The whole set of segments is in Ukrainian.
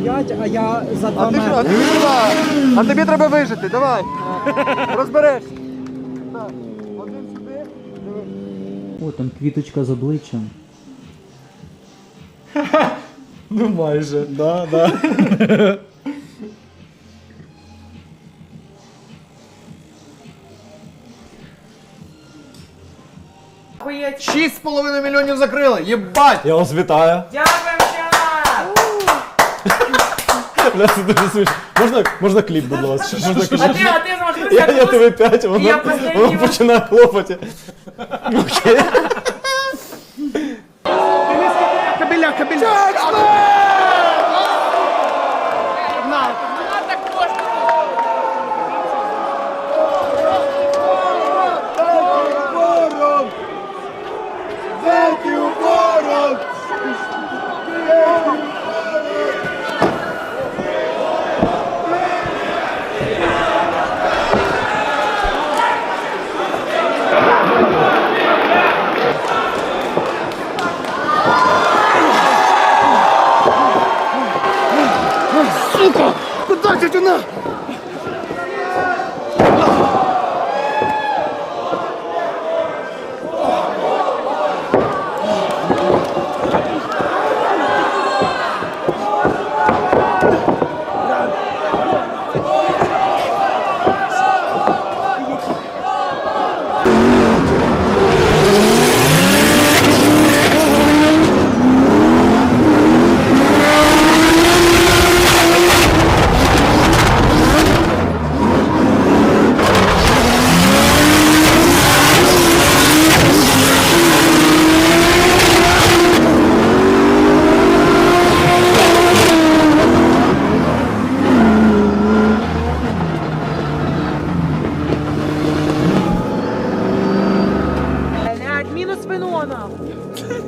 стоять, а я за два А ти що? А метри. ти сюди! А тобі треба вижити, давай! Розберешся! Так, один сюди. О, там квіточка з обличчям. Ну майже. Да, да. Шість з половиною мільйонів закрили! Єбать! Я вас вітаю. Бля, це дуже смішно. Можна, можна кліп, будь ласка? Можна кліп? А ти, а ти Я, я тебе п'ять, воно, Я воно починає хлопати. Окей. Кабеля, кабеля! Thank Сука! Куда тетюна? Блядь, мінус вино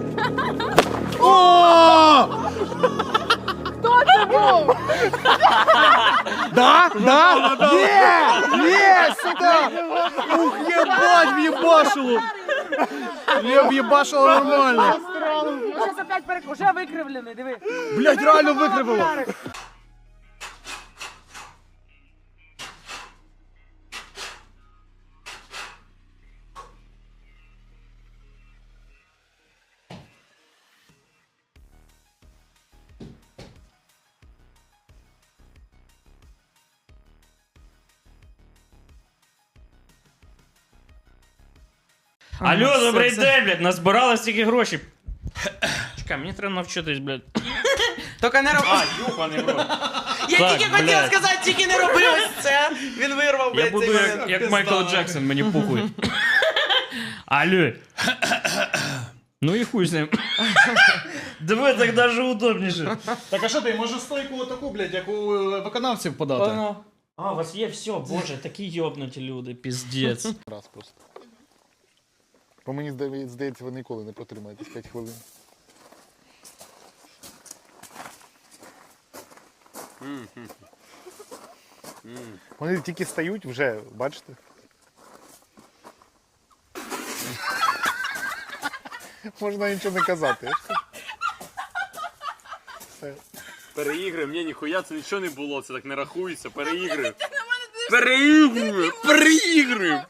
нахуй. Да? Да? Є! Є, сука! Ух, єбать, в'єбашило! Є, в'єбашило нормально. Зараз опять перек... Уже викривлений, диви. Блять, реально викривило. Алло, добрий день, блядь, назбирали стільки грошей. Чекай, мені треба навчитись, блядь. Тільки не роби. А, юбаний в рот. Я так, тільки хотів блядь. сказати, тільки не роби ось це. Він вирвав, блядь, Я буду цей як, момент. як Майкл Джексон, мені похуй. Алло. Ну і хуй з ним. Диви, так даже удобніше. Так а що ти, може стойку таку, блядь, як у е, виконавців подати? А, у вас є все, боже, такі йобнуті люди, піздець. Раз просто. Бо мені здає- здається, ви ніколи не протримаєтесь 5 хвилин. Вони тільки стають вже, бачите? Можна нічого не казати. Все. Переіграємо, ні, ніхуя, це нічого не було, це так не рахується, переіграємо. Переіграємо, переіграємо.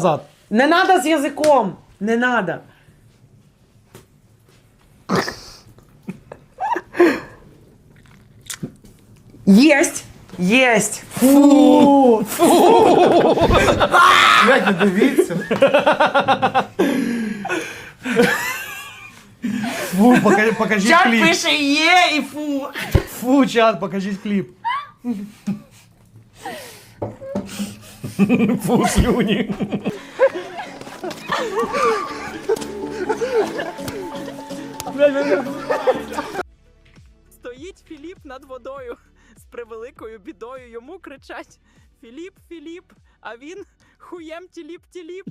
Назад. Не надо з язиком. Не надо. Єсть! Єсть! Фу! Блять, не дивіться. Фу, покажи, покажіть Чат кліп. пише є і фу. Фу, чат, покажіть кліп. Фу, слюні. Стоїть Філіп над водою з превеликою бідою. Йому кричать: Філіп, Філіп, а він хуєм тіліп тіліп.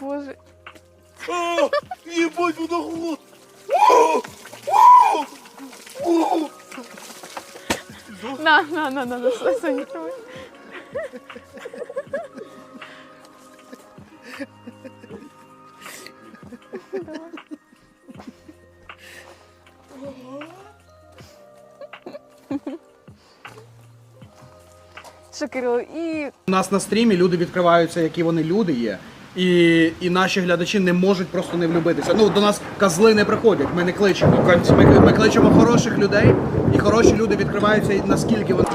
Боже. Єбать, водоход! На, на, на, на, на, Соня, тримай. Що, Кирило, і У нас на стрімі люди відкриваються, які вони люди є. І, і наші глядачі не можуть просто не влюбитися. Ну, до нас козли не приходять, ми не кличемо. Ми, ми кличемо хороших людей, і хороші люди відкриваються, і наскільки вони.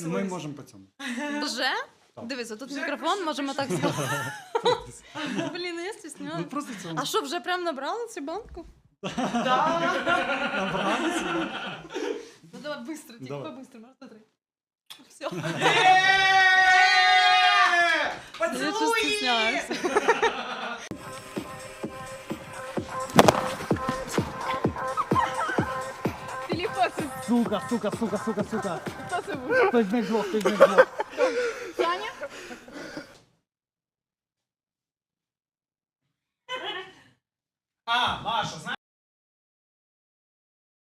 Ми можемо по цьому. вже? Дивись, тут мікрофон, можемо так сказати. Блін, я. Просто цьому. А що, вже прям набрали цю банку? Ну давай быстро, тільки Давай. побыстро, можна три. Все. Я щось стісняюся. Сука, сука, сука, сука, сука. Хто це був? Хтось них хтось них